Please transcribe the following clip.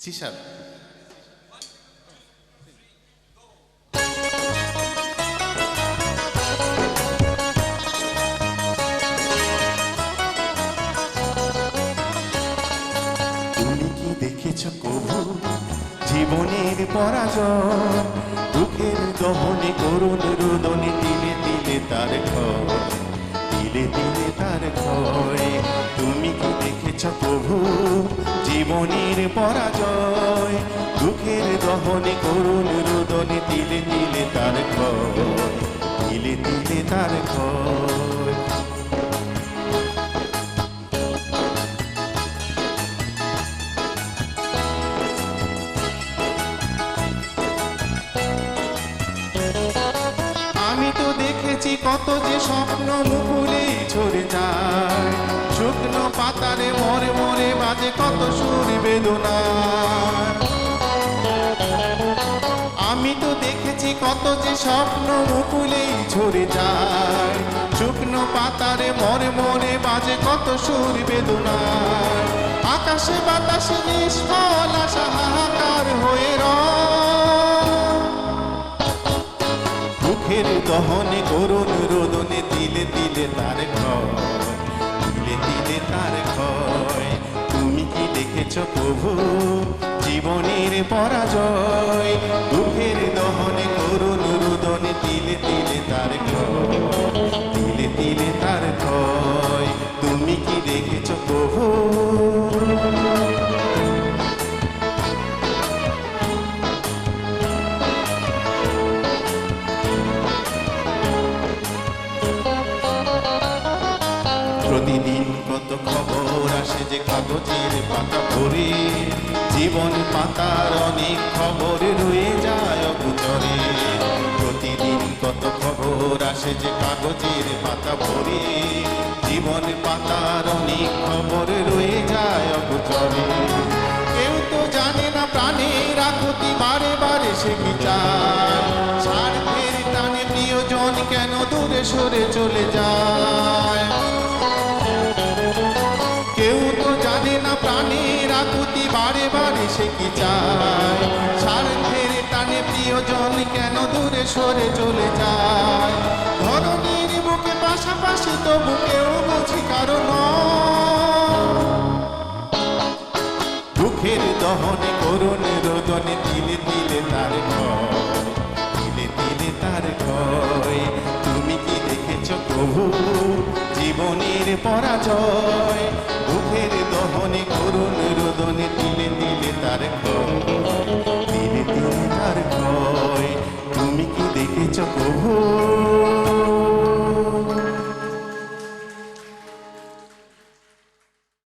কি দেখেছ কবু? জীবনের পরাজয় দুঃখের দহনে করুণ রোদনে দিলে দিলে তার ক্ষয় জীবনের পরাজয়, দুঃখের দহনে করুণ রোদনে তিলে তিলে তার দিলে দিলে তার ক্ষয়। আমি তো দেখেছি কত যে স্বপ্ন শুকনো পাতারে মরে মরে বাজে কত সুর বেদনা। আমি তো দেখেছি কত যে স্বপ্ন মুকুলেই ঝরে যায়। শুকনো পাতারে মরে মরে বাজে কত সুর বেদনা। আকাশে বাতাসে নিষ্ফল, আশা হাহাকার হয়ে রয়। মুখের দহনে করুণ রোদনে দিলে দিলে তার ক্ষয় দিলে দিলে তার ক্ষয়। তুমি কি দেখেছ প্রভু? জীবনের পরাজয়। প্রতিদিন কত খবর আসে যে কাগজের পাতা ভরে। জীবন পাতার অনেক খবর রয়ে যায় অগুচরে। প্রতিদিন কত খবর আসে যে কাগজের পাতা ভরে। জীবন পাতার অনেক খবর রয়ে যায় অগুচরে। কেউ তো জানে না প্রাণের আকুতি বারে বারে সে কি চায় স্বার্থের টানে প্রিয়জন কেন দূরে সরে চলে যায়? কি চায়? স্বার্থের টানে প্রিয়জন কেন দূরে সরে চলে যায়? ধরনের বুকে পাশাপাশি তো বুকেও বুঝি কারণ দুঃখের দহনে করুণ রোদনে দিলে দিলে তার দিলে দিলে তার তুমি কি দেখেছ প্রভু জীবনের পরাজয়?